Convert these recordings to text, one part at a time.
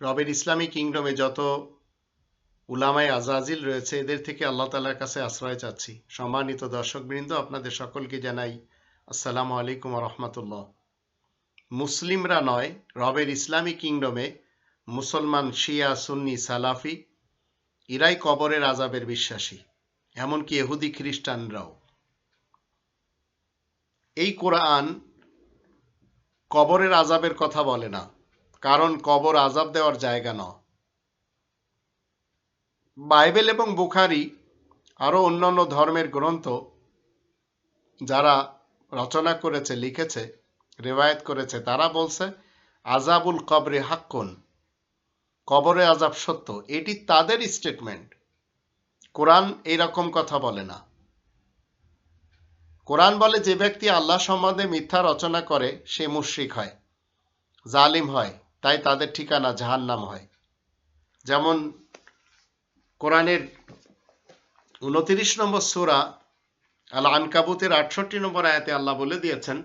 রবের ইসলামী কিংডমে যত উলামায় আজাজিল রয়েছে, এদের থেকে আল্লাহ তালার কাছে আশ্রয় চাচ্ছি। সম্মানিত দর্শকবৃন্দ, আপনাদের সকলকে জানাই আসসালামু আলাইকুম রহমতুল্লাহ। মুসলিমরা নয়, রবের ইসলামী কিংডমে মুসলমান শিয়া, সুন্নি, সালাফি, ইরাই কবরের আজাবের বিশ্বাসী, এমনকি এহুদি খ্রিস্টানরাও। এই কোরআন কবরের আজাবের কথা বলে না। কারণ কবর আজাব দেওয়ার জায়গা নয়। বাইবেল এবং বুখারি আরও অন্যান্য ধর্মের গ্রন্থ যারা রচনা করেছে, লিখেছে, রেওয়ায়ত করেছে, তারা বলছে আজাবুল কবরে হাক্কুন, কবরে আজাব সত্য। এটি তাদের স্টেটমেন্ট কোরআন এইরকম কথা বলে না। কোরআন বলে, যে ব্যক্তি আল্লাহ সম্বন্ধে মিথ্যা রচনা করে, সে মুশ্রিক হয়, জালিম হয়। তাই তাদের ঠিকানা জাহান্নাম হয়। যেমন কোরআনের উনতিরিশ নম্বর সুরা আল আনকাবুতের আটষট্টি নম্বর আয়াতে আল্লাহ বলে দিয়েছেন,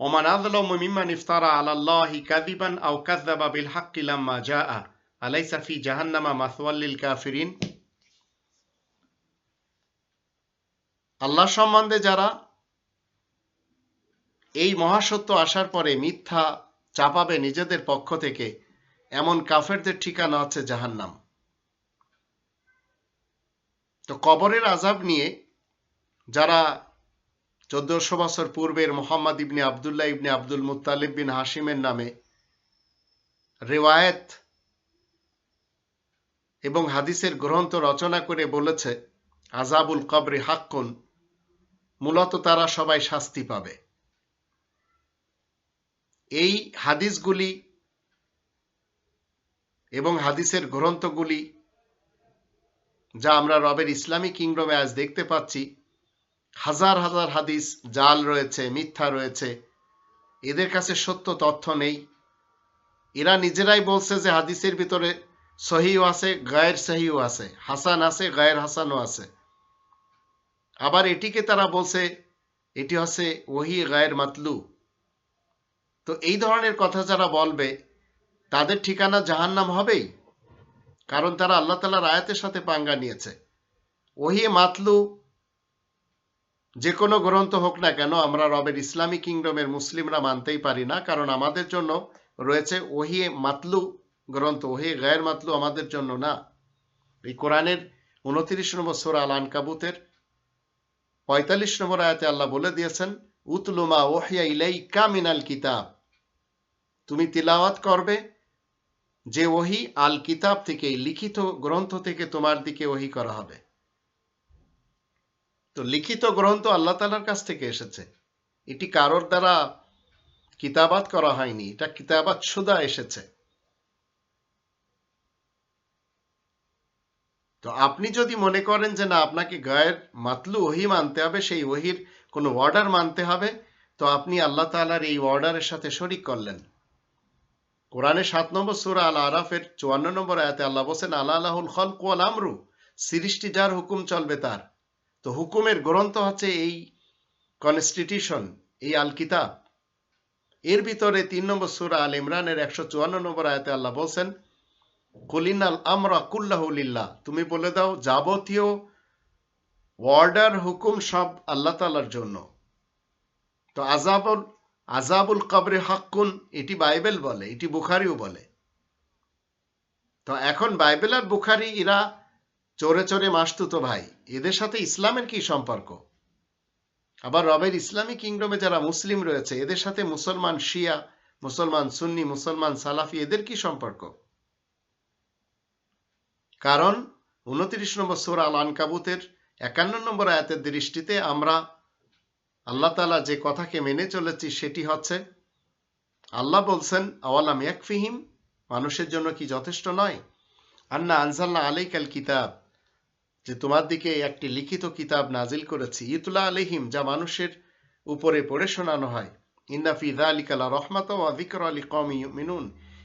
ওমান আদলম মিম্মান ইফতারা আলাল্লাহি কাদিবান আও কাযযাবা বিল হাক্কি লাম্মা জাআ, আলাইসা ফি জাহান্নামা মাসওয়াল্লিল কাফিরিন। আল্লাহ সম্বন্ধে যারা এই মহাসত্য আসার পরে মিথ্যা চাপাবে নিজেদের পক্ষ থেকে, এমন কাফেরদের ঠিকানা হচ্ছে জাহান্নাম। তো কবরের আজাব নিয়ে যারা চোদ্দশো বছর পূর্বের মোহাম্মদ ইবনে আবদুল্লাহ ইবনে আব্দুল মুতালিব বিন হাসিমের নামে রেওয়ায়েত এবং হাদিসের গ্রন্থ রচনা করে বলেছে আজাবুল কবরে হাক্কুন, মূলত তারা সবাই শাস্তি পাবে। এই হাদিসগুলি এবং হাদিসের গ্রন্থগুলি যা আমরা রবের ইসলামী কিংডমে আজ দেখতে পাচ্ছি, হাজার হাজার হাদিস, জাল রয়েছে, মিথ্যা রয়েছে, এদের কাছে সত্য তথ্য নেই। এরা নিজেরাই বলছে যে হাদিসের ভিতরে সহিও আছে, গায়ের সহিও আছে, হাসান আছে, গায়ের হাসানও আছে। আবার এটিকে তারা বলছে, এটি হচ্ছে ওহি গায়ের মাতলু। তো এই ধরনের কথা যারা বলবে, তাদের ঠিকানা জাহান্নাম হবেই। কারণ তারা আল্লাহ তালার আয়াতের সাথে পাঙ্গা নিয়েছে। ওহি মাতলু যে কোনো গ্রন্থ হোক না কেন, আমরা রবের ইসলামী কিংডমের মুসলিমরা মানতেই পারি না, কারণ আমাদের জন্য রয়েছে ওহি মাতলু গ্রন্থ, ওহি গায়ের মাতলু আমাদের জন্য না। এই কোরআনের উনত্রিশ নম্বর সোরা আল আনকাবুতের পঁয়তাল্লিশ নম্বর আয়াতে আল্লাহ বলে দিয়েছেন উতলুমা ওহিয়া ইলাই কামিনাল কিতাব। তুমি তিলাওয়াত করবে যে ওহি আল কিতাব থেকে, লিখিত গ্রন্থ থেকে তোমার দিকে ওহি করা হবে। তো লিখিত গ্রন্থ আল্লাহ তালার কাছ থেকে এসেছে। এটি কারোর দ্বারা কিতাবাত করা হয়নি, এটা কিতাবাত সুদা এসেছে। তো আপনি যদি মনে করেন যে না, আপনাকে গায়ের মাতলু ওহি মানতে হবে, সেই ওহির কোনো অর্ডার মানতে হবে, তো আপনি আল্লাহ তালার এই অর্ডারের সাথে শরিক করলেন। কোরআনের সাত নম্বর সুরা আল আরাফের চুয়ান্ন নম্বর আয়াতে আল্লাহ বসেন আল্লাহ আল্লাহুল খল কোয়াল আমরু সৃষ্টি যার হুকুম চলবে তার। তো হুকুমের গ্রন্থ হচ্ছে এই কনস্টিটিউশন এই আল কিতাব এর ভিতরে তিন নম্বর সুরা আল ইমরানের একশো চুয়ান্ন নম্বর আয়াতে আল্লাহ বলছেন কুলিনাল আমরা কুল্লাহুলিল্লাহ তুমি বলে দাও, যাবতীয় অর্ডার হুকুম সব আল্লাহ তালার জন্য। তো আজাবুল আজাবুল কবরে হাক্কুন, এটি বাইবেল বলে, এটি বুখারিও বলে। তো এখন বাইবেল আর বুখারি, এরা চোরে চোরে মাসতুতো ভাই। এদের সাথে ইসলামের কি সম্পর্ক? আবার রবের ইসলামী কিংডমে যারা মুসলিম রয়েছে, এদের সাথে মুসলমান শিয়া, মুসলমান সুন্নি, মুসলমান সালাফি, এদের কি সম্পর্ক? কারণ, উনত্রিশ নম্বর সোরা আল আনকাবুতের একান্ন নম্বর আয়াতের দৃষ্টিতে আমরা আল্লাহ তালা যে কথাকে মেনে চলেছি সেটি হচ্ছে, আল্লাহ বলছেন, আওয়ালাম একফিহিম মানুষের জন্য কি যথেষ্ট নয়? আন্না আনসাল্লাহ আলাইকাল কিতাব, যে তোমার দিকে একটি লিখিত কিতাব নাজিল করেছি ইতুল্লাহ আলিহিম যা মানুষের উপরে পড়ে শোনানো হয়। ইন্নাফি আলিকালা রহমাত ওয়াজিকর আলী কম মিনুন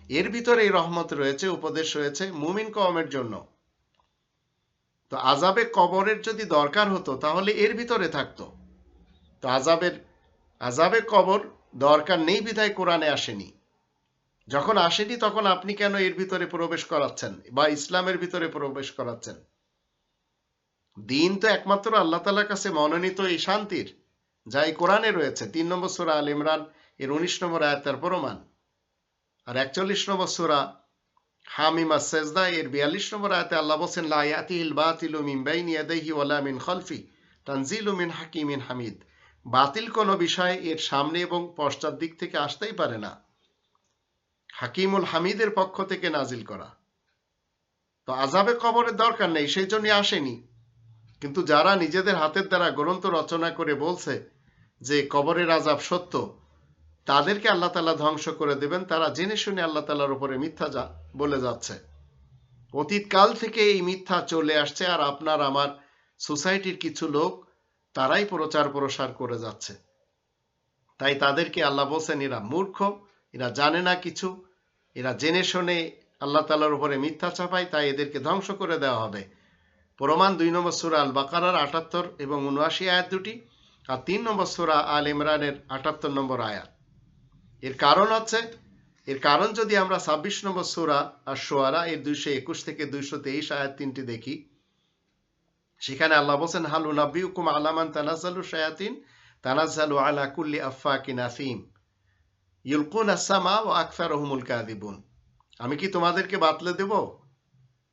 এর ভিতরে এই রহমত রয়েছে, উপদেশ রয়েছে মুমিন কমের জন্য। তো আজাবে কবরের যদি দরকার হতো, তাহলে এর ভিতরে থাকতো। তো আজাবের আজাবে কবর দরকার নেই বিধায় কোরআনে আসেনি। যখন আসেনি, তখন আপনি কেন এর ভিতরে প্রবেশ করাচ্ছেন বা ইসলামের ভিতরে প্রবেশ করাচ্ছেন? দিন তো একমাত্র আল্লাহ তালার কাছে মনোনীত এই শান্তির, যা এই কোরআনে রয়েছে। তিন নম্বর সুরা আল ইমরান, এর উনিশ নম্বর আয়াতের প্রমাণ। আর একচল্লিশ নম্বর সুরা হামিমা সেজদা এর বিয়াল্লিশ নম্বর আয়াতে আল্লাহ বলছেন, লা ইয়াতিহিল বাতিলু মিন বাইনি ইয়াদাইহি ওয়ালা মিন খালফি, তানজিলু মিন হাকিমিন হামিদ। বাতিল কোনো বিষয় এর সামনে এবং পশ্চাৎ দিক থেকে আসতেই পারে না। হাকিমুল হামিদের পক্ষ থেকে নাজিল করা। তো আজাবে কবরের দরকার নেই, সেই জন্য আসেনি। কিন্তু যারা নিজেদের হাতের দ্বারা গ্রন্থ রচনা করে বলছে যে কবরের আজাব সত্য, তাদেরকে আল্লাহ তালা ধ্বংস করে দেবেন, তারা জেনে শুনে আল্লাহ তালার উপরে মিথ্যা যা বলে যাচ্ছে। অতীতকাল থেকে এই মিথ্যা চলে আসছে আর আপনার আমার সোসাইটির কিছু লোক তারাই প্রচার প্রসার করে যাচ্ছে। তাই তাদেরকে আল্লাহ বলছেন, এরা মূর্খ, এরা জানে না কিছু, এরা জেনে শুনে আল্লাহ তালার উপরে মিথ্যা চাপায়, তাই এদেরকে ধ্বংস করে দেওয়া হবে। প্রমাণ দুই নম্বর সুরা আল বাকারার আটাত্তর এবং উনআশি আয়াত দুটি আর তিন নম্বর সুরা আল ইমরানের আটাত্তর নম্বর আয়াত। এর কারণ হচ্ছে এর কারণ যদি আমরা ছাব্বিশ নম্বর সুরা আর সোয়ারা এর দুইশো একুশ থেকে দুইশো তেইশ আয়াত তিনটি দেখি, সেখানে আল্লাহ বলছেন, হালু নাবিউকুম আলামান তানাজালু শায়াতিন তানাজালু আলা কুল্লি আফাকিন আফিম ইউলকুন আসামা ও আকসার রহমুল কাদিবুন আমি কি তোমাদেরকে বাতলে দেব?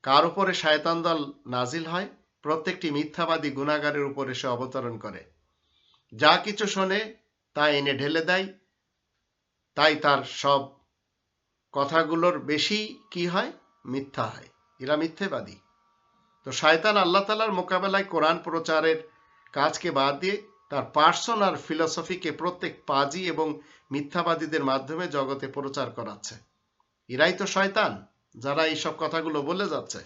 কার উপরে শায়তান দল নাজিল হয়? প্রত্যেকটি মিথ্যাবাদী গুণাগারের উপরে সে অবতরণ করে। যা কিছু শোনে, তা এনে ঢেলে দেয়, তাই তার সব কথাগুলোর বেশি কি হয়? মিথ্যা হয়। এরা মিথ্যেবাদী। তো শায়তান আল্লাহ তালার মোকাবেলায় কোরআন প্রচারের কাজকে বাদ দিয়ে তার পার্সন আর ফিলসফিকে প্রত্যেক পাজি এবং মিথ্যাবাদীদের মাধ্যমে জগতে প্রচার করাচ্ছে। এরাই তো শয়তান, যারা এইসব কথাগুলো বলে যাচ্ছে।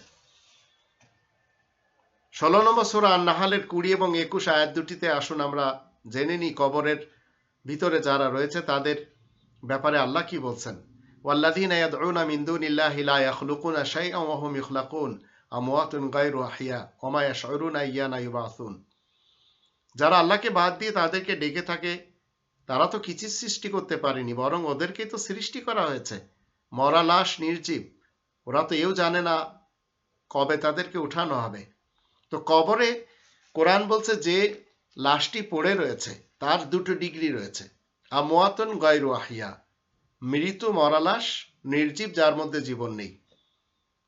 ষোলো নম্বর সুরা নাহালের কুড়ি এবং একুশ আয়াত দুটিতে আসুন আমরা জেনে নিই কবরের ভিতরে যারা রয়েছে, তাদের ব্যাপারে আল্লাহ কি বলছেন। ইয়াদউনা মিন দুনিল্লাহি লা ইয়াখলুকুনা শাইআন ওয়া হুম ইখলাকুন আমওয়াতুন গায়রু আহিয়া ওয়া মা ইয়াশউরুনা আইয়ানা ইউবাসুন যারা আল্লাহকে বাদ দিয়ে তাদেরকে ডেকে থাকে, তারা তো কিছুই সৃষ্টি করতে পারেনি, বরং ওদেরকে তো সৃষ্টি করা হয়েছে। মরা লাশ নির্জীব, ওরা তো এও জানে না কবে তাদেরকে উঠানো হবে। তো কবরে কোরআন বলছে যে লাশটি পড়ে রয়েছে, তার দুটো ডিগ্রি রয়েছে আমোয়াতন গয়রু আহিয়া। মৃত মরালাস নির্জীব যার মধ্যে জীবন নেই।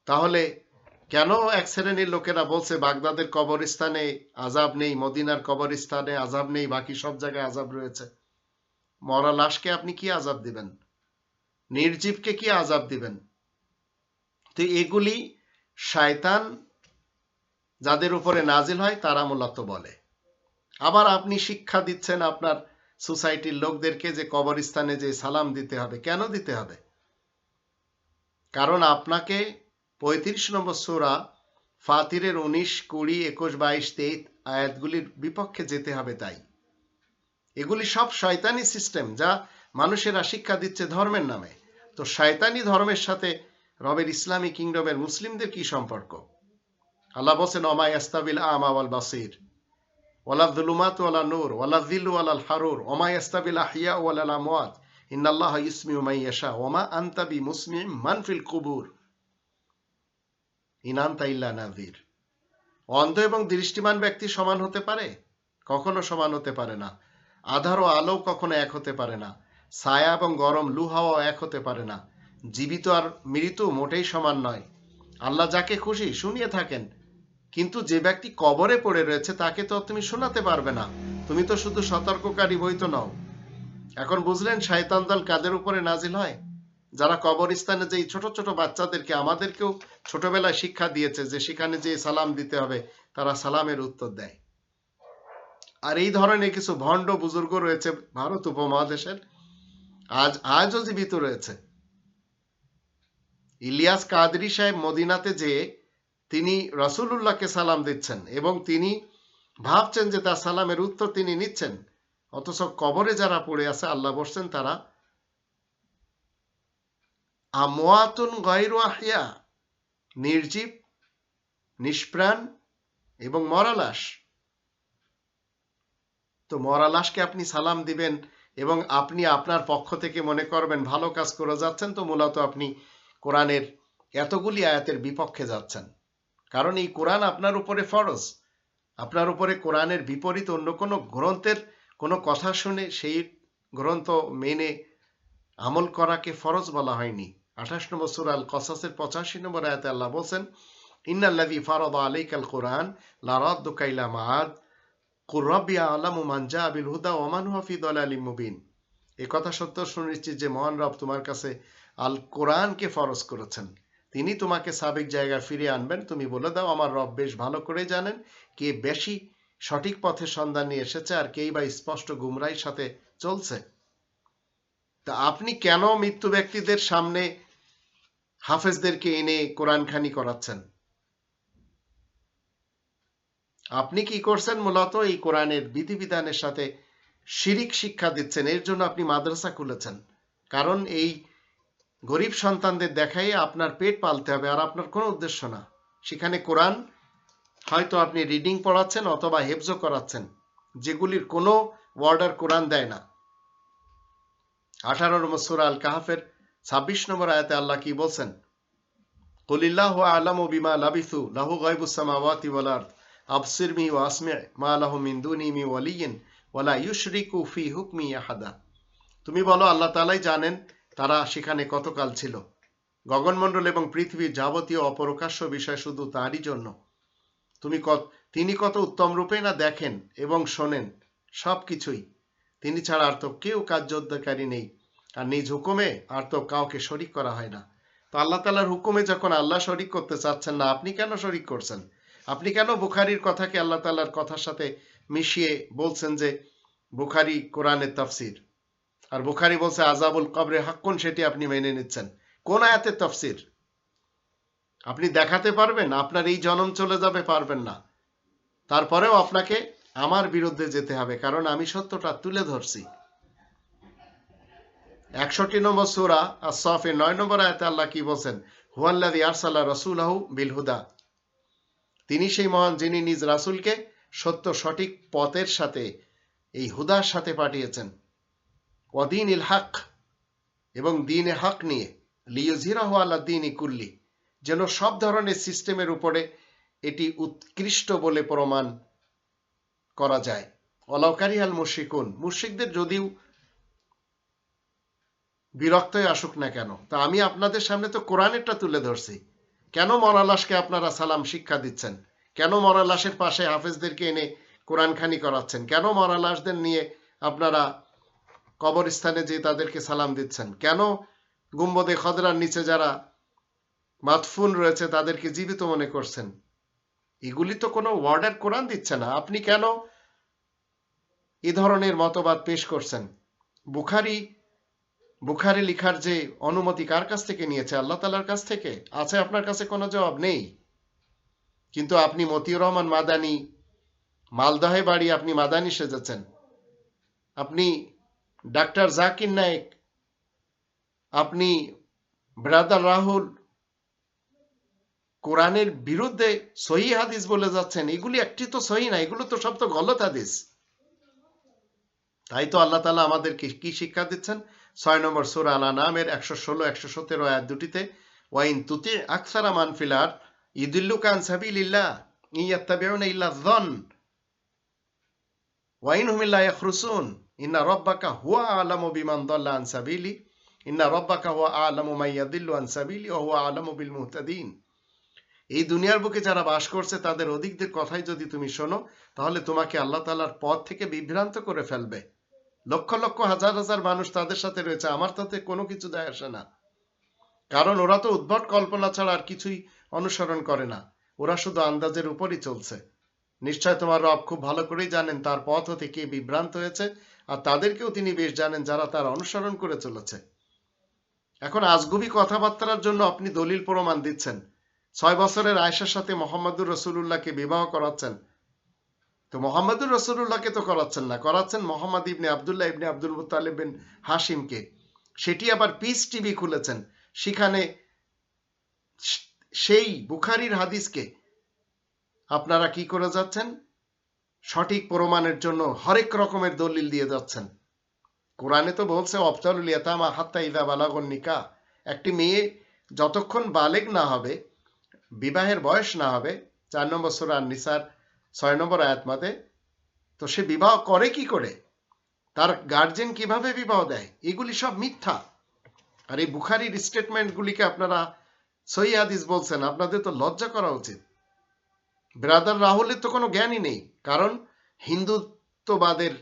তাহলে কেন এক শ্রেণির লোকেরা বলছে, বাগদাদের কবরস্থানে আজাব নেই, মদিনার কবরস্থানে আজাব নেই, বাকি সব জায়গায় আজাব রয়েছে? মরা লাশকে আপনি কি আজাব দিবেন? নির্জীবকে কি আজাব দিবেন? তো এগুলি শায়তান যাদের উপরে নাজিল হয়, তারা মূলত বলে। আবার আপনি শিক্ষা দিচ্ছেন আপনার সোসাইটির লোকদেরকে যে কবরস্থানে যে সালাম দিতে হবে, কেন দিতে হবে? কারণ আপনাকে পঁয়ত্রিশ নম্বর সোরা ফাতিরের উনিশ, কুড়ি, একুশ, বাইশ, তেইশ আয়াতগুলির বিপক্ষে যেতে হবে তাই। এগুলি সব শয়তানি সিস্টেম যা মানুষেরা শিক্ষা দিচ্ছে ধর্মের নামে। তো শয়তানি ধর্মের সাথে রবের ইসলামী কিংডমের মুসলিমদের কি সম্পর্ক? আল্লাহ বসেন অমায় আস্তাবিল আমা ওয়াল বাসির। ওয়ালা যুলুমাত ওয়ালা নূর, ওয়ালা যিল্লু ওয়ালাল হারুর ওমা ইয়াস্তাবিল আহিয়া ওয়ালাল আমওয়াত, ইন্নাল্লাহ ইসমিউ মান ইয়াশা ওমা আনতা বিমুসমিউ মান ফিল কুবুর। ইনান্তা ইল্লা নাযির। অন্ধ এবং দৃষ্টিমান ব্যক্তি সমান হতে পারে? কখনো সমান হতে পারে না। আধার ও আলো কখনো এক হতে পারে না। ছায়া এবং গরম, লু হাওয়া এক হতে পারে না। জীবিত আর মৃত্যু মোটেই সমান নয়। আল্লাহ যাকে খুশি শুনিয়ে থাকেন। কিন্তু যে ব্যক্তি কবরে পড়ে রয়েছে, তাকে তো তুমি শোনাতে পারবে না। তুমি তো শুধু সতর্ককারী বই তো নও। এখন বুঝলেন শয়তান দল কাদের উপরে নাজিল হয়? যারা কবরস্থানে যে ছোট ছোট বাচ্চাদেরকে, আমাদেরকেও ছোটবেলায় শিক্ষা দিয়েছে যে সেখানে যে সালাম দিতে হবে, তারা সালামের উত্তর দেয়। আর এই ধরনের কিছু ভণ্ড বুজুর্গ রয়েছে ভারত উপমহাদেশের, আজ আজও জীবিত রয়েছে। ইলিয়াস কাদরি সাহেব মদিনাতে যে তিনি রসুল্লাহকে সালাম দিচ্ছেন এবং তিনি ভাবছেন যে তার সালামের উত্তর তিনি নিচ্ছেন। অথচ কবরে যারা পড়ে আছে, আল্লাহ বসছেন তারা আমোয়াতুন গয়রু আহিয়া নির্জীব, নিষ্প্রাণ এবং মরালাস তো মরালাসকে আপনি সালাম দিবেন এবং আপনি আপনার পক্ষ থেকে মনে করবেন, ভালো কাজ করে যাচ্ছেন তো মূলত আপনি কোরআনের এতগুলি আয়াতের বিপক্ষে যাচ্ছেন। কারণ এই কোরআন আপনার উপরে ফরজ। আপনার উপরে কোরআনের বিপরীত অন্য কোনো গ্রন্থের কোনো কথা শুনে সেই গ্রন্থ মেনে আমল করাকে ফরজ বলা হয়নি। আঠাশ নম্বর সুরাল কসাসের পঁচাশি নম্বর আয়াতে আল্লাহ বলছেন, ইন্নাল্লাযী ফারাদা আলাইকাল কোরআন লারাদ্দুকা ইলা মাআদ। কুর রাব্বি আলামু মান জা বিল হুদা ওয়া মান হুয়া ফি দালালিম মুবিন। এ কথা সত্য শুনিছি যে মহান রব তোমার কাছে আল কোরআনকে ফরজ করেছেন। তিনি তোমাকে সাবেক জায়গায় ফিরিয়ে আনবেন। তুমি বলে দাও, আমার রব বেশ ভালো করে জানেন কে বেশি সঠিক পথের সন্ধান নিয়ে এসেছে আর কেই বা স্পষ্ট গুমরাইয়ের সাথে চলছে। তা আপনি কেন মৃত্যু ব্যক্তিদের সামনে হাফেজদেরকে এনে কোরআন খানি করাচ্ছেন? আপনি কি করছেন মূলত? এই কোরআনের বিধিবিধানের সাথে শিরিক শিক্ষা দিচ্ছেন। এর জন্য আপনি মাদ্রাসা খুলেছেন। কারণ এই গরিব সন্তানদের দেখাই আপনার পেট পালতে হবে আর আপনার কোনো উদ্দেশ্য না। সেখানে কোরআন হয়তো আপনি রিডিং পড়াচ্ছেন অথবা হেফজো করাচ্ছেন, যেগুলির কোনো ওয়ার্ডার কোরআন দেয় না। আঠারো নম্বর সুরা আল কাহাফের ছাব্বিশ নম্বর আয়াতে আল্লাহ কি বলছেন? কলিল্লাহ আলামু বিমা লাবিসু, লাহু মি ওয়া আসমি মা লাহু মি ওয়ালিয়িন ওয়ালা ইউশরিকু ফি হুকমি আহাদা। তুমি বলো, আল্লাহ তাআলাই জানেন তারা সেখানে কতকাল ছিল? গগনমণ্ডল এবং পৃথিবীর যাবতীয় অপরকাশ্য বিষয় শুধু তারই জন্য। তুমি কত, তিনি কত উত্তম রূপে না দেখেন এবং শোনেন সব কিছুই তিনি ছাড়া আর তো কেউ কার্যোদ্ধারী নেই। আর নিজ হুকুমে আর তো কাউকে শরিক করা হয় না। তো আল্লাহ তালার হুকুমে যখন আল্লাহ শরিক করতে চাচ্ছেন না, আপনি কেন শরিক করছেন? আপনি কেন বুখারির কথাকে আল্লাহ তালার কথার সাথে মিশিয়ে বলছেন যে, বুখারি কোরআনের তাফসির? আর বুখারি বলছে আজাবুল কবরে হাক্কুন সেটি আপনি মেনে নিচ্ছেন। কোন আয়াতের তফসির? আপনি দেখাতে পারবেন, আপনার এই জনম চলে যাবে, পারবেন না। তারপরেও আপনাকে আমার বিরুদ্ধে যেতে হবে, কারণ আমি সত্যটা তুলে ধরছি। একষট্টি নম্বর সুরা আর সফে নয় নম্বর আয়তে আল্লাহ কি বলছেন? হুয়াল্লাদি আরসাল্লাহ রসুলাহু বিল হুদা তিনি সেই মহান যিনি নিজ রাসুলকে সত্য সঠিক পথের সাথে, এই হুদার সাথে পাঠিয়েছেন। অদিন ইল হক এবং দিনে হক নিয়ে আল্লাহ দিন কুল্লি, যেন সব ধরনের সিস্টেমের উপরে এটি উৎকৃষ্ট বলে প্রমাণ করা যায়। অলকারি আল মুশিকুন মুশিকদের যদিও বিরক্ত আসুক না কেন, তা আমি আপনাদের সামনে তো কোরআনেরটা তুলে ধরছি। কেন মরালাসকে আপনারা সালাম শিক্ষা দিচ্ছেন? কেন মরালাসের পাশে হাফেজদেরকে এনে কোরআন খানি করাচ্ছেন? কেন মরালাসদের নিয়ে আপনারা কবরস্থানে যে তাদেরকে সালাম দিচ্ছেন। কেন? গুম্বদে খদরার নিচে যারা মাতফুন রয়েছে, তাদেরকে জীবিত মনে করছেন। এগুলি তো কোনো ওয়ার্ডের কোরআন দিচ্ছে না। আপনি কেন এ ধরনের মতবাদ পেশ করছেন? বুখারি বুখারি লিখার যে অনুমতি কার কাছ থেকে নিয়েছে? আল্লাহ তালার কাছ থেকে? আছে আপনার কাছে কোনো জবাব? নেই। কিন্তু আপনি মতিউর রহমান মাদানি, মালদহে বাড়ি আপনি মাদানি সেজেছেন। আপনি ডাক্তার জাকির নায়েক, আপনি ব্রাদার রাহুল কোরআনের বিরুদ্ধে সহি হাদিস বলে যাচ্ছেন, এগুলি একটি তো সহি না, এগুলো তো সব তো গলত হাদিস। তাই তো আল্লাহ তালা আমাদেরকে কি শিক্ষা দিচ্ছেন? ছয় নম্বর সুরা আলা নামের একশো ষোলো, একশো সতেরো আয়াত দুটিতে, ওয়াইন তুতি আকসারা মানফিলার ইদুল্লু কান সাবিলিল্লাহ ইয়াত্তাবিউনা ইল্লা যন ওয়াইন হুমিল্লা ইয়াখরুসুন। ইন্না রব্বাকা হুয়া আলামু বিমান দাল্লা আন সাবিলি ইন্না রব্বাকা হুয়া আলামু মাইয়াদিল্লু আন সাবিলি ও হুয়া আলামু বিল মুহতাদিন এই দুনিয়ার বুকে যারা বাস করছে, তাদের অধিকদের কথাই যদি তুমি শোনো, তাহলে তোমাকে আল্লাহ তালার পথ থেকে বিভ্রান্ত করে ফেলবে। লক্ষ লক্ষ হাজার হাজার মানুষ তাদের সাথে রয়েছে, আমার তাতে কোনো কিছু দেয় আসে না। কারণ ওরা তো উদ্ভট কল্পনা ছাড়া আর কিছুই অনুসরণ করে না। ওরা শুধু আন্দাজের উপরই চলছে। নিশ্চয় তোমার রব খুব ভালো করেই জানেন তার পথ হতে কে বিভ্রান্ত হয়েছে আর তাদেরকেও তিনি বেশ জানেন যারা তার অনুসরণ করে চলেছে। এখন আজগুবি কথাবার্তার জন্য আপনি দলিল প্রমাণ দিচ্ছেন। ছয় বছরের আয়সার সাথে মোহাম্মদুর রসুল্লাহকে বিবাহ করাচ্ছেন। তো মোহাম্মদুর রসুল্লাহকে তো করাচ্ছেন না, করাচ্ছেন মোহাম্মদ ইবনে আবদুল্লাহ ইবনে আব্দুল মুতালিব বিন হাসিমকে সেটি আবার পিস টিভি খুলেছেন, সেখানে সেই বুখারির হাদিসকে। আপনারা কি করে যাচ্ছেন? সঠিক প্রমাণের জন্য হরেক রকমের দলিল দিয়ে যাচ্ছেন। কোরআনে তো বলছে অফতারুল ইয়াতামা হাত্তা ইদা বালাগন নিকা একটি মেয়ে যতক্ষণ বালেগ না হবে, বিবাহের বয়স না হবে, চার নম্বর সুরার নিসার ছয় নম্বর আয়াতমাতে তো সে বিবাহ করে কি করে? তার গার্জেন কীভাবে বিবাহ দেয়? এগুলি সব মিথ্যা। আর এই বুখারির স্টেটমেন্টগুলিকে আপনারা সই হাদিস বলছেন, আপনাদের তো লজ্জা করা উচিত। ব্রাদার রাহুলের তো কোনো জ্ঞানই নেই। কারণ হিন্দুত্ববাদের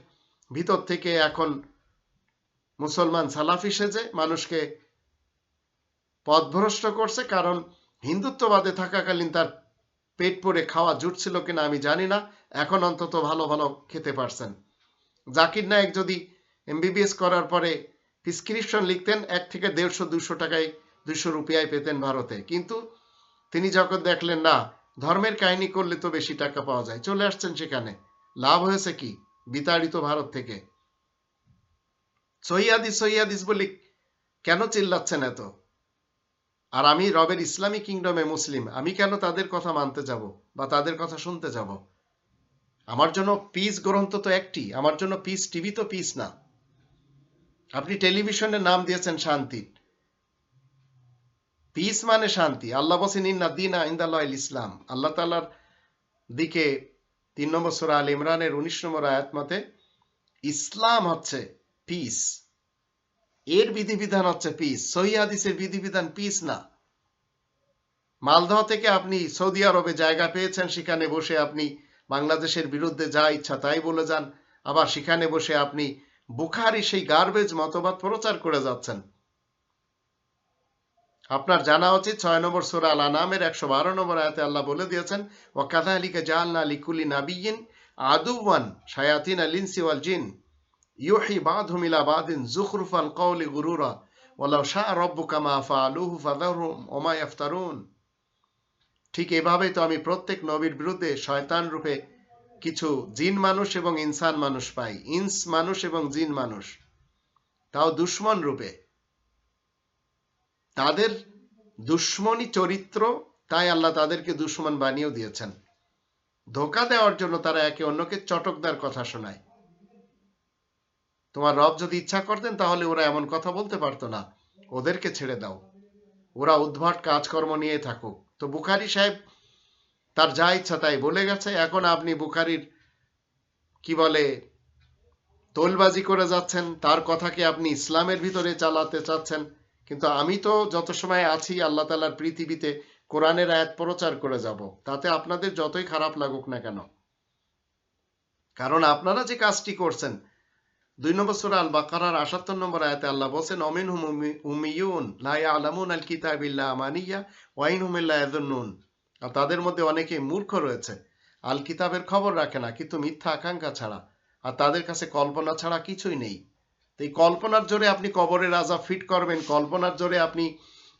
ভিতর থেকে এখন মুসলমান সালাফি সেজে মানুষকে পথভ্রষ্ট করছে, কারণ হিন্দুত্ববাদে থাকাকালীন তার পেট পরে খাওয়া জুটছিল কিনা আমি জানি না। এখন অন্তত ভালো ভালো খেতে পারছেন। জাকির নায়ক যদি এমবিবিএস করার পরে প্রিসক্রিপশন লিখতেন, এক থেকে দেড়শো, দুশো টাকায় দুশো রুপিয়ায় পেতেন ভারতে। কিন্তু তিনি যখন দেখলেন, না ধর্মের কাহিনী করলে তো বেশি টাকা পাওয়া যায়। চলে আসছেন সেখানে। লাভ হয়েছে কি? বিতাড়িত ভারত থেকে। সৈয়াদিস সৈয়াদিস বলি, কেন চিল্লাচ্ছেন এত? আর আমি রবের ইসলামী কিংডমে মুসলিম, আমি কেন তাদের কথা মানতে যাব বা তাদের কথা শুনতে যাব? আমার জন্য পিস গ্রন্থ তো একটি, আমার জন্য পিস টিভি তো পিস না। আপনি টেলিভিশনের নাম দিয়েছেন শান্তি পিস মানে শান্তি। আল্লাহ বসেন ইন্না দিন ইন্দাল্লাহ ইসলাম। আল্লাহ তালার দিকে তিন নম্বর সুরা আল ইমরানের উনিশ নম্বর আয়াত মতে, ইসলাম হচ্ছে পিস এর বিধিবিধান হচ্ছে পিস সহি হাদিসের বিধিবিধান পিস না। মালদহ থেকে আপনি সৌদি আরবে জায়গা পেয়েছেন, সেখানে বসে আপনি বাংলাদেশের বিরুদ্ধে যা ইচ্ছা তাই বলে যান। আবার সেখানে বসে আপনি বুখারি সেই গার্বেজ মতবাদ প্রচার করে যাচ্ছেন। আপনার জানা উচিত ছয় নম্বর সুরা আল আনামের একশো বারো নম্বর আয়াতে আল্লাহ বলে দিয়েছেন ও কাদা আলীকে জালনা লিকুলি নাবিয়িন আদুওয়ান শায়াতিন আলিনসি ওয়াল জিন। ইউহি বাদহুম ইলা বাদিন জুখরুফাল কওলি গুরুরা। ওয়ালাউ শাআ রাব্বুকা মা ফাআলুহু ফাযারহুম ওমা ইয়াফতারুন। ঠিক এভাবেই তো আমি প্রত্যেক নবীর বিরুদ্ধে শয়তান রূপে কিছু জিন মানুষ এবং ইনসান মানুষ পাই। ইনস মানুষ এবং জিন মানুষ। তাও দুশ্মন রূপে। তাদের দুশ্মনী চরিত্র, তাই আল্লাহ তাদেরকে দুশ্মন বানিয়েও দিয়েছেন। ধোকা দেওয়ার জন্য তারা একে অন্যকে চটকদার কথা শোনায়। তোমার রব যদি ইচ্ছা করতেন, তাহলে ওরা এমন কথা বলতে পারতো না। ওদেরকে ছেড়ে দাও। ওরা উদ্ভট কাজকর্ম নিয়ে থাকুক। তো বুখারি সাহেব তার যা ইচ্ছা তাই বলে গেছে। এখন আপনি বুখারির, কি বলে, তোলবাজি করে যাচ্ছেন। তার কথাকে আপনি ইসলামের ভিতরে চালাতে চাচ্ছেন? কিন্তু আমি তো যত সময় আছি আল্লাহ তালার পৃথিবীতে কোরআনের আয়াত প্রচার করে যাব, তাতে আপনাদের যতই খারাপ লাগুক না কেন? কারণ আপনারা যে কাজটি করছেন, দুই নম্বর সুরা আল বাকারার আটাত্তর নম্বর আয়াতে আল্লাহ বলছেন অমিন হুম উমিউন লাই আলামুন আল কিতাবিল্লা আমানিয়া ওয়াইন হুমিল্লা এদুন্নুন আর তাদের মধ্যে অনেকে মূর্খ রয়েছে আল কিতাবের খবর রাখে না, কিন্তু মিথ্যা আকাঙ্ক্ষা ছাড়া। আর তাদের কাছে কল্পনা ছাড়া কিছুই নেই। এই কল্পনার জোরে আপনি কবরের রাজা ফিট করবেন, কল্পনার জোরে আপনি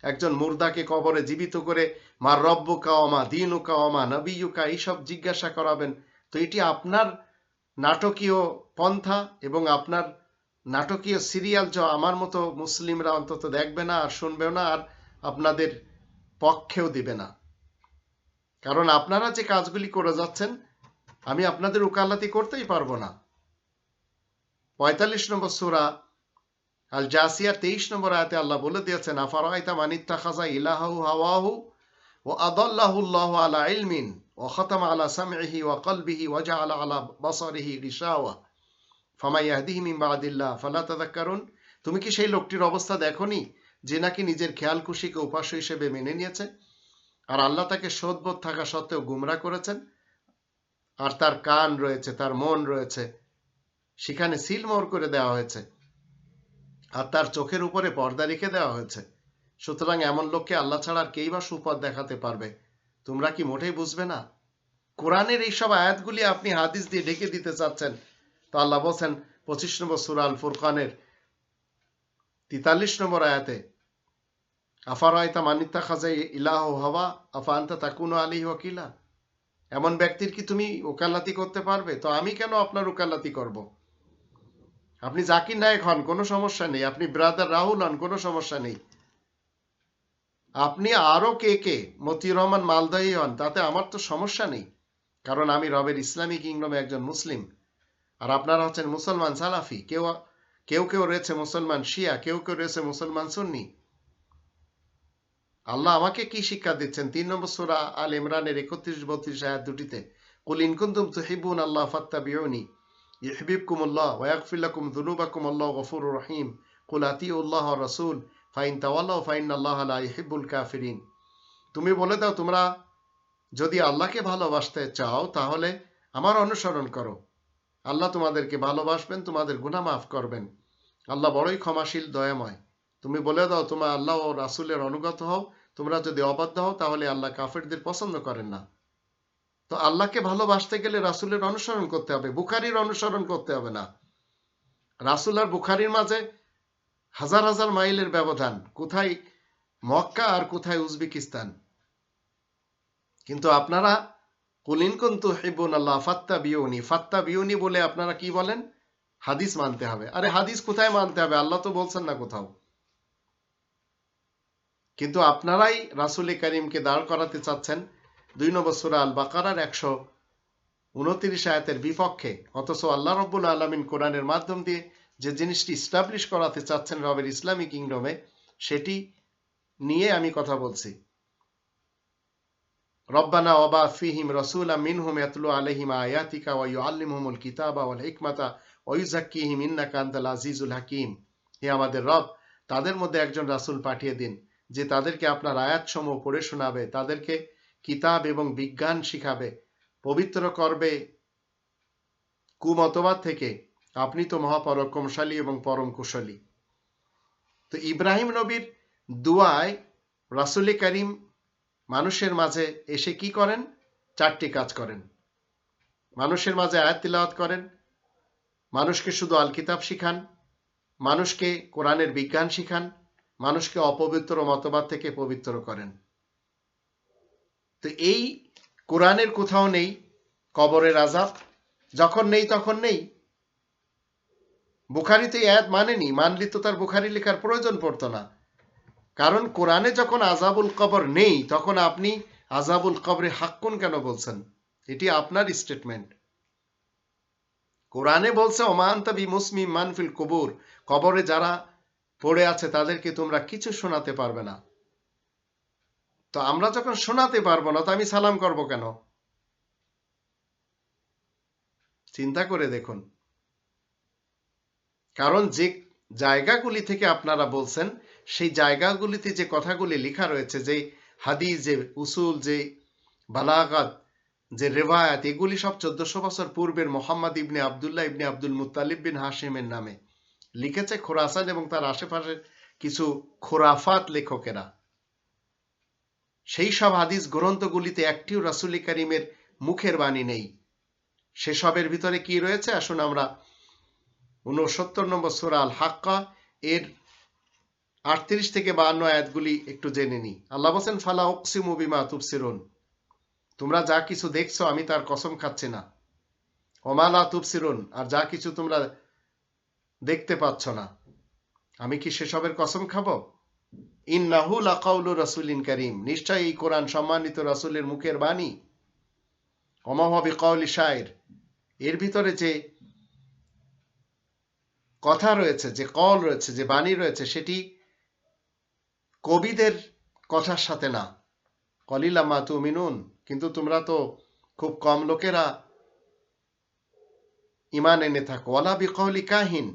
একজন মুর্দাকে কবরে জীবিত করে মার রব্বু কাওয়ামা দিনু কাওয়ামা নবিয়ুকা এইসব জিজ্ঞাসা করাবেন। তো এটি আপনার নাটকীয় পন্থা এবং আপনার নাটকীয় সিরিয়াল যা আমার মতো মুসলিমরা অন্তত দেখবে না আর শুনবেও না আর আপনাদের পক্ষেও দিবে না। কারণ আপনারা যে কাজগুলি করে যাচ্ছেন, আমি আপনাদের উকালাতি করতেই পারব না। পঁয়তাল্লিশ নম্বর সুরা আল জাসিয়া তেইশ নম্বর আয়াতে আল্লাহ বলে দিয়েছেন মানিত্তা খাজা ইলাহু হাওয়াহু ও আলা ইলমিন ও খতম আলা ওয়া কলবিহি আলা আলা বসরিহি রিসাওয়া ফামা ইয়াহদিহি বাদিল্লাহ ফালা তাদাক্কারুন তুমি কি সেই লোকটির অবস্থা দেখনি যে নাকি নিজের খেয়াল খুশিকে উপাস্য হিসেবে মেনে নিয়েছে? আর আল্লাহ তাকে সদবোধ থাকা সত্ত্বেও গুমরা করেছেন? আর তার কান রয়েছে, তার মন রয়েছে সেখানে সিলমোর করে দেওয়া হয়েছে। আর তার চোখের উপরে পর্দা রেখে দেওয়া হয়েছে। সুতরাং এমন লোককে আল্লাহ ছাড়া আর কেই বা সুপথ দেখাতে পারবে? তোমরা কি মোটেই বুঝবে না? কোরআনের এইসব আয়াতগুলি আপনি হাদিস দিয়ে ঢেকে দিতে চাচ্ছেন। তো আল্লাহ বলছেন, পঁচিশ নম্বর সুরা আল ফুরকানের তিতাল্লিশ নম্বর আয়াতে আফারায়তা মানিতা খাজাই ইলাহ হাওয়া, আফা আন্তা তাকুনো আলী ওয়াকিলা? এমন ব্যক্তির কি তুমি ওকালাতি করতে পারবে? তো আমি কেন আপনার ওকালাতি করব? আপনি জাকির নায়ক হন, কোনো সমস্যা নেই। আপনি ব্রাদার রাহুল হন, কোনো সমস্যা নেই। আপনি আরও কে কে? মতি রহমান মালদাহি হন, তাতে আমার তো সমস্যা নেই। কারণ আমি রবের ইসলামী কিংডমে একজন মুসলিম। আর আপনারা হচ্ছেন মুসলমান সালাফি। কেউ কেউ কেউ রয়েছে মুসলমান শিয়া, কেউ কেউ রয়েছে মুসলমান সুন্নি। আল্লাহ আমাকে কি শিক্ষা দিচ্ছেন? তিন নম্বর সুরা আল ইমরানের একত্রিশ, বত্রিশ আয়াত দুটিতে, কুল ইনকুন্তুম তুহিবুন আল্লাহ ফাত্তাবিউনি ইহবিবকুম আল্লাহ ওয়াগফির লাকুম যুনুবাকুম আল্লাহ গফুরুর রহিম কুল আতিউল্লাহ রাসূল ফাইন তাওয়াল্লাহ ফাইন আল্লাহ লা ইহিব্বুল কাফিরিন তুমি বলে দাও, তোমরা যদি আল্লাহকে ভালোবাসতে চাও, তাহলে আমার অনুসরণ করো। আল্লাহ তোমাদেরকে ভালোবাসবেন, তোমাদের গুনাহ মাফ করবেন। আল্লাহ বড়ই ক্ষমাশীল, দয়াময়। তুমি বলে দাও, তোমরা আল্লাহ ও রাসূলের অনুগত হও। তোমরা যদি অবাধ্য হও, তাহলে আল্লাহ কাফেরদের পছন্দ করেন না। তো আল্লাহকে ভালোবাসতে গেলে রাসূলের অনুসরণ করতে হবে, বুখারির অনুসরণ করতে হবে না। রাসূল আর বুখারির মাঝে হাজার হাজার মাইলের ব্যবধান, কোথায় মক্কা আর কোথায় উজবেকিস্তান। কিন্তু আপনারা কুলিন কন্তু হিবুন আল্লাহ ফাত্তা বিউনি ফাত্তা বিউনি বলে আপনারা কি বলেন? হাদিস মানতে হবে। আরে হাদিস কোথায় মানতে হবে? আল্লাহ তো বলছেন না কোথাও। কিন্তু আপনারাই রাসুল করিমকে দাঁড় করাতে চাচ্ছেন দুই নম্বর সুরা আল বাকারার একশো উনত্রিশ আয়াতের বিপক্ষে, অথচ আল্লাহ রব্বুল আলমিন কোরআনের মাধ্যম দিয়ে যে জিনিসটি স্টাবলিশ করাতে চাচ্ছেন রবের ইসলামী কিংডমে সেটি নিয়ে আমি কথা বলছি। রব্বানা ওবা ফিহিম রসুল মিনহুম ইয়াতলু আলাইহিম আয়াতিকা ওয়া কিতাবা ওয়াল হিকমাতা ওয়া ইউযাক্কিহিম ইন্নাকা আনতাল আজিজুল হাকীম। হে আমাদের রব, তাদের মধ্যে একজন রাসূল পাঠিয়ে দিন, যে তাদেরকে আপনার আয়াতসমূহ পড়ে শোনাবে, তাদেরকে কিতাব এবং বিজ্ঞান শিখাবে, পবিত্র করবে কুমতবাদ থেকে। আপনি তো মহাপরাক্রমশালী এবং পরম কুশলী তো ইব্রাহিম নবীর দুয়ায় রাসুল করিম মানুষের মাঝে এসে কি করেন? চারটি কাজ করেন। মানুষের মাঝে আয়াত তিলাওয়াত করেন। মানুষকে শুধু আল কিতাব শিখান। মানুষকে কোরআনের বিজ্ঞান শিখান। মানুষকে অপবিত্র মতবাদ থেকে পবিত্র করেন। তো এই কোরআনের কোথাও নেই, কবরের আজাব যখন নেই, তখন নেই। বুখারিতে আয়াত মানেনি, মানলি তো তার বুখারি লেখার প্রয়োজন পড়তো না। কারণ কোরআনে যখন আজাবুল কবর নেই, তখন আপনি আজাবুল কবরে হাক্কুন কেন বলছেন? এটি আপনার স্টেটমেন্ট কোরআনে বলছে ওমান্তা বি মুসমি মানফিল কবুর। কবরে যারা পড়ে আছে, তাদেরকে তোমরা কিছু শোনাতে পারবে না। তো আমরা যখন শোনাতে পারব না, তো আমি সালাম করব কেন? চিন্তা করে দেখুন। কারণ যে জায়গাগুলি থেকে আপনারা বলছেন, সেই জায়গাগুলিতে যে কথাগুলি লেখা রয়েছে, যে হাদিস, যে উসুল, যে বালাগাত, যে রেভায়াত এগুলি সব চোদ্দশো বছর পূর্বের মোহাম্মদ ইবনে আবদুল্লাহ ইবনে আব্দুল মুতালিব বিন হাসিমের নামে লিখেছে খোরাসান এবং তার আশেপাশের কিছু খোরাফাত লেখকেরা। সেই সব হাদিস গ্রন্থগুলিতে একটিও রাসুল করিমের মুখের বাণী নেই। সেসবের ভিতরে কি রয়েছে? আসুন আমরা উনসত্তর নম্বর সুরা আল হাক্কা এর আটত্রিশ থেকে বান্ন আয়াতগুলি একটু জেনে নি আল্লাহ বলছেন, ফালা ওকসিমু বিমা তুবসিরুন। তোমরা যা কিছু দেখছ আমি তার কসম খাচ্ছি না। ওমালা তুবসিরুন, আর যা কিছু তোমরা দেখতে পাচ্ছ না। আমি কি সেসবের কসম খাব? ইন্নাহুল আকাউলু করিম। এই কোরআন সম্মানিত রাসুলের মুখের বাণী। কাউলি শায়ের এর ভিতরে যে কথা রয়েছে, যে কল রয়েছে, যে বাণী রয়েছে, সেটি কবিদের কথার সাথে না। কলিলা মাতু মিনুন কিন্তু তোমরা তো খুব কম লোকেরা ইমান এনে থাকো। ওলা বিকলি কাহিন।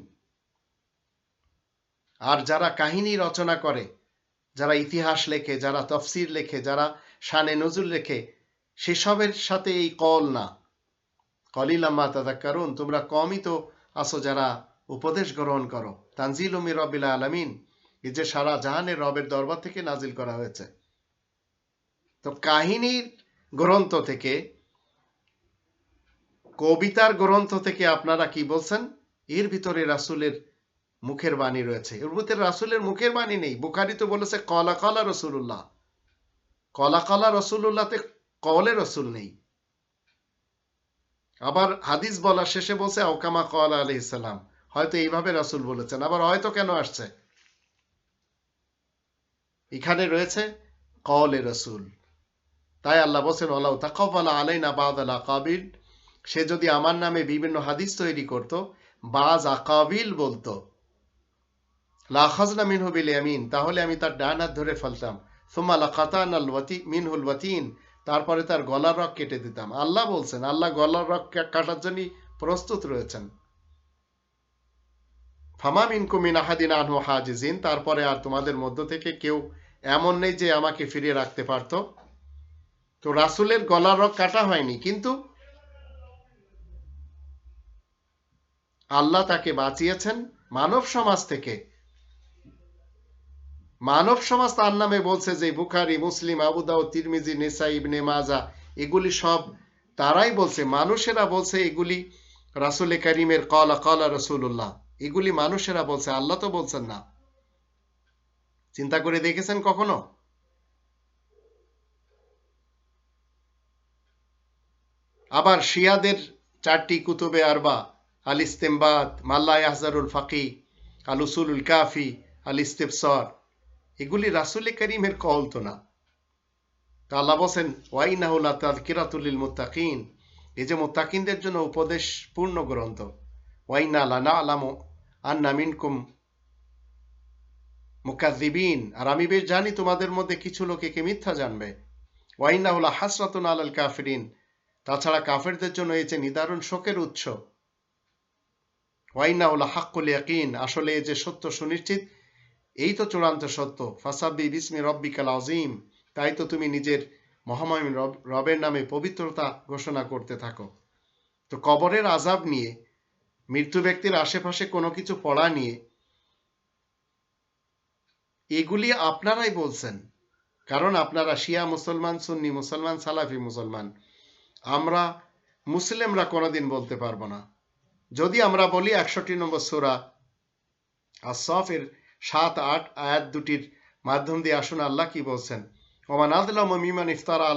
আর যারা কাহিনী রচনা করে, যারা ইতিহাস লেখে, যারা তফসির লেখে, যারা শানে নজুল লেখে সেসবের সাথে এই কল না। কলিলাম্মা কারণ তোমরা কমই তো আসো যারা উপদেশ গ্রহণ করো। তানজিল উমি রবিল আলমিন, এই যে সারা জাহানের রবের দরবার থেকে নাজিল করা হয়েছে। তো কাহিনীর গ্রন্থ থেকে, কবিতার গ্রন্থ থেকে আপনারা কি বলছেন? এর ভিতরে রাসুলের মুখের বাণী রয়েছে। এর ভিতরে রাসুলের মুখের বাণী নেই। বুখারি তো বলেছে, কলা কলা রসুল্লাহ কলা কলা রসুল্লাহতে কলে রসুল নেই। আবার হাদিস বলার শেষে বলছে ওকামা কলা আলি ইসলাম হয়তো এইভাবে রাসুল বলেছেন, আবার হয়তো কেন আসছে? এখানে রয়েছে কলে রসুল। তাই আল্লাহ বলছেন আল্লাহ তাকবালা আলাইনা বাদ আলা কাবিল সে যদি আমার নামে বিভিন্ন হাদিস তৈরি করত, বাজ আকাবিল বলতো। লাখাজনা মিনহু বিল ইয়ামিন, তাহলে আমি তার ডান হাত ধরে ফেলতাম। সুম্মা লাকাতান আল ওয়াতি, মিনহুল ওয়াতিন, তারপরে তার গলার রক কেটে দিতাম। আল্লাহ বলছেন, আল্লাহ গলার রক কাটার জন্য প্রস্তুত রয়েছেন। ফামা মিনকু মিন আহাদিন আনহু হাজিজিন, তারপরে আর তোমাদের মধ্য থেকে কেউ এমন নেই যে আমাকে ফিরিয়ে রাখতে পারতো। তো রাসূলের গলার রক কাটা হয়নি, কিন্তু আল্লাহ তাকে বাঁচিয়েছেন মানব সমাজ থেকে। মানব সমাজ তার নামে বলছে যে, বুখারি, মুসলিম আবুদাউ তিরমিজি নেসা ইবনে মাজা, এগুলি সব তারাই বলছে। মানুষেরা বলছে এগুলি রাসুল করিমের কলা কলা রসুল্লাহ এগুলি মানুষেরা বলছে, আল্লাহ তো বলছেন না। চিন্তা করে দেখেছেন কখনো? আবার শিয়াদের চারটি কুতুবে আরবা আল ইস্তেমবাদ মাল্লা আহজারুল ফাকি আল উসুলুল কাফি আল ইস্তেফসর এগুলি রাসুল করিমের কল তো না আল্লাহ বলছেন ওয়াইনাহুল্লাহ তাজকিরাতুলিল মুত্তাকিন। এই যে মুত্তাকিনদের জন্য উপদেশ পূর্ণ গ্রন্থ ওয়াইনা লানা আলামু আন্না মিনকুম মুকাদ্দিবিন আর আমি বেশ জানি তোমাদের মধ্যে কিছু লোক একে মিথ্যা জানবে। ওয়াইনাহুল্লাহ হাসরাতুন আলাল কাফিরিন। তাছাড়া কাফেরদের জন্য এই যে নিদারুণ শোকের উৎস। ওয়াইনাহুল্লাহ হাক্কুল ইয়াকিন। আসলে এই যে সত্য সুনিশ্চিত এই তো চূড়ান্ত সত্য। ফাসাব্বি বিসমি রব্বিকাল আজিম তাই তো তুমি নিজের মহামহিম রবের নামে পবিত্রতা ঘোষণা করতে থাকো। তো কবরের আজাব নিয়ে, মৃত্যু ব্যক্তির আশেপাশে কোনো কিছু পড়া নিয়ে, এগুলি আপনারাই বলছেন। কারণ আপনারা শিয়া মুসলমান, সুন্নি মুসলমান, সালাফি মুসলমান। আমরা মুসলিমরা কোনোদিন বলতে পারব না। যদি আমরা বলি একষট্টি নম্বর সুরা আর সফের সাত আট আয়াত দুটির মাধ্যম দিয়ে আসুন আল্লাহ কি বলছেন? ওমান ইফতারা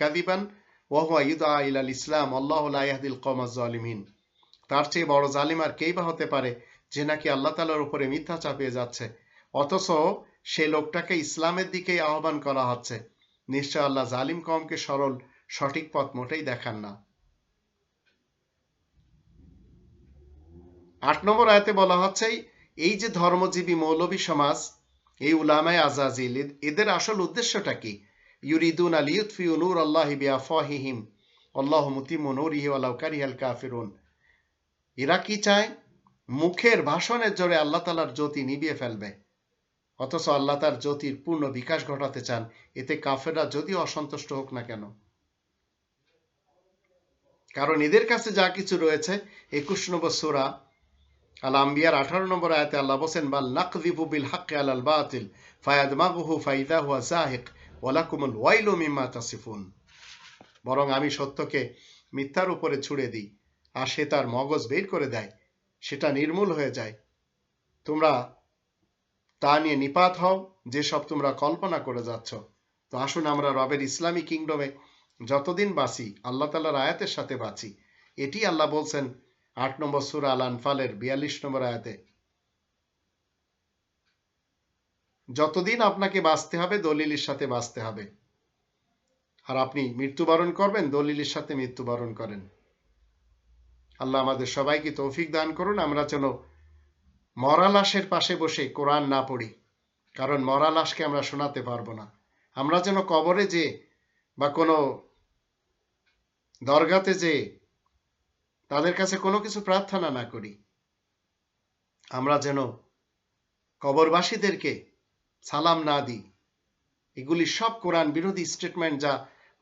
কাদিবান ইউদা ইলাল ইসলাম, আল্লাহ তার চেয়ে বড় জালিম আর কেই বা হতে পারে যে নাকি আল্লাহ তালার উপরে মিথ্যা চাপিয়ে যাচ্ছে? অথচ সে লোকটাকে ইসলামের দিকেই আহ্বান করা হচ্ছে। নিশ্চয় আল্লাহ জালিম কমকে সরল, সঠিক পথ মোটেই দেখান না। আট নম্বর আয়াতে বলা হচ্ছে এই যে ধর্মজীবী মৌলবী সমাজ, এই উলামায় আজাজিল এদের আসল উদ্দেশ্যটা কি? ইউরিদুন আল ইউতফি নূর আল্লাহ আল্লাহ মুতিমু নূরিহি কাফিরুন। এরা কি চায়? মুখের ভাষণের জোরে আল্লাহ তালার জ্যোতি নিভিয়ে ফেলবে। অথচ আল্লাহ তার জ্যোতির পূর্ণ বিকাশ ঘটাতে চান, এতে কাফেররা যদিও অসন্তুষ্ট হোক না কেন। কারণ এদের কাছে যা কিছু রয়েছে, একুশ নম্বর সুরা আল আম্বিয়ার আঠারো নম্বর আয়াতে আল্লাহ বসেন নাকদিবু বিল বাতিল ফাইদা হুয়া ওয়াইলু তাসিফুন। বরং আমি সত্যকে মিথ্যার উপরে ছুড়ে দিই, আর সে তার মগজ বের করে দেয়, সেটা নির্মূল হয়ে যায়। তোমরা তা নিয়ে নিপাত হও, যেসব তোমরা কল্পনা করে যাচ্ছ। তো আসুন আমরা রবের ইসলামী কিংডমে যতদিন বাঁচি, আল্লাহ তালার আয়াতের সাথে বাঁচি। এটি আল্লাহ বলছেন আট নম্বর সুরা আল আনফালের বিয়াল্লিশ নম্বর আয়াতে, যতদিন আপনাকে বাঁচতে হবে, দলিলের সাথে বাঁচতে হবে। আর আপনি মৃত্যুবরণ করবেন, দলিলের সাথে মৃত্যুবরণ করেন। আল্লাহ আমাদের সবাইকে তৌফিক দান করুন। আমরা যেন মরা লাশের পাশে বসে কোরআন না পড়ি, কারণ মরা লাশকে আমরা শোনাতে পারব না। আমরা যেন কবরে যে বা কোনো দরগাতে যে তাদের কাছে কোনো কিছু প্রার্থনা না করি। আমরা যেন কবরবাসীদেরকে সালাম না দিই। এগুলি সব কোরআন বিরোধী স্টেটমেন্ট যা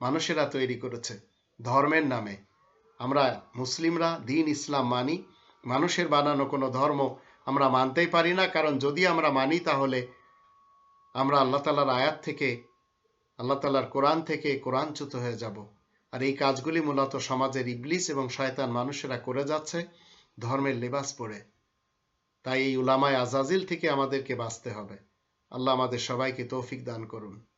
মানুষেরা তৈরি করেছে ধর্মের নামে। আমরা মুসলিমরা দিন ইসলাম মানি, মানুষের বানানো কোনো ধর্ম আমরা মানতেই পারি না, কারণ যদি আমরা মানি তাহলে আমরা আল্লাহ তালার আয়াত থেকে, আল্লাহ তালার কোরআন থেকে কোরআনচ্যুত হয়ে যাব। আর এই কাজগুলি মূলত সমাজের ইবলিস এবং শয়তান মানুষেরা করে যাচ্ছে ধর্মের লেবাস পরে। তাই এই উলামায় আজাজিল থেকে আমাদেরকে বাঁচতে হবে। আল্লাহ আমাদের সবাইকে তৌফিক দান করুন।